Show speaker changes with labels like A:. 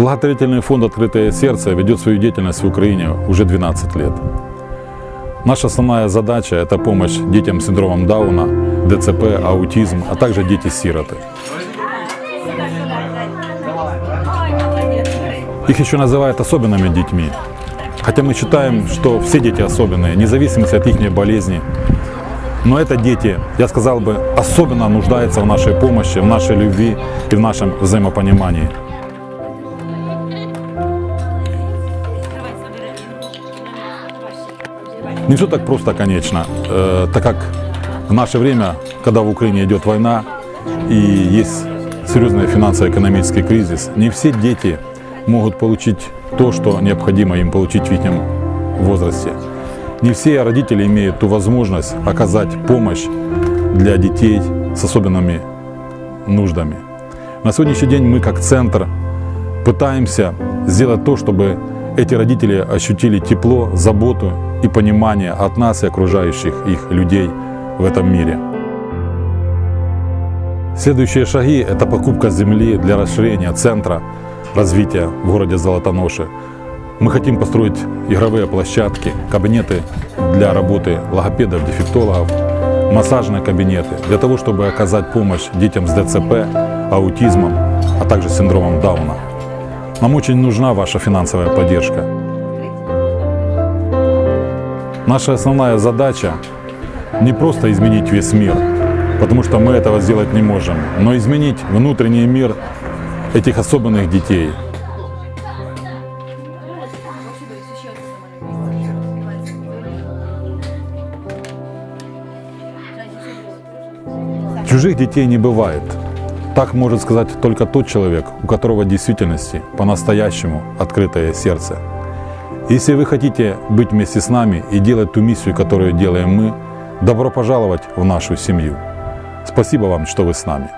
A: Благотворительный фонд «Открытое сердце» ведет свою деятельность в Украине уже 12 лет. Наша основная задача – это помощь детям с синдромом Дауна, ДЦП, аутизм, а также дети-сироты. Их еще называют особенными детьми. Хотя мы считаем, что все дети особенные, вне зависимости от их болезни. Но это дети, я сказал бы, особенно нуждаются в нашей помощи, в нашей любви и в нашем взаимопонимании. Не все так просто, конечно, э, так как в наше время, когда в Украине идет война и есть серьезный финансово-экономический кризис, не все дети могут получить то, что необходимо им получить в их возрасте. Не все родители имеют ту возможность оказать помощь для детей с особенными нуждами. На сегодняшний день мы как центр пытаемся сделать то, чтобы эти родители ощутили тепло, заботу и понимание от нас и окружающих их людей в этом мире. Следующие шаги – это покупка земли для расширения центра развития в городе Золотоноши. Мы хотим построить игровые площадки, кабинеты для работы логопедов, дефектологов, массажные кабинеты, для того, чтобы оказать помощь детям с ДЦП, аутизмом, а также синдромом Дауна. Нам очень нужна ваша финансовая поддержка. Наша основная задача не просто изменить весь мир, потому что мы этого сделать не можем, но изменить внутренний мир этих особенных детей. Чужих детей не бывает. Так может сказать только тот человек, у которого в действительности по-настоящему открытое сердце. Если вы хотите быть вместе с нами и делать ту миссию, которую делаем мы, добро пожаловать в нашу семью. Спасибо вам, что вы с нами.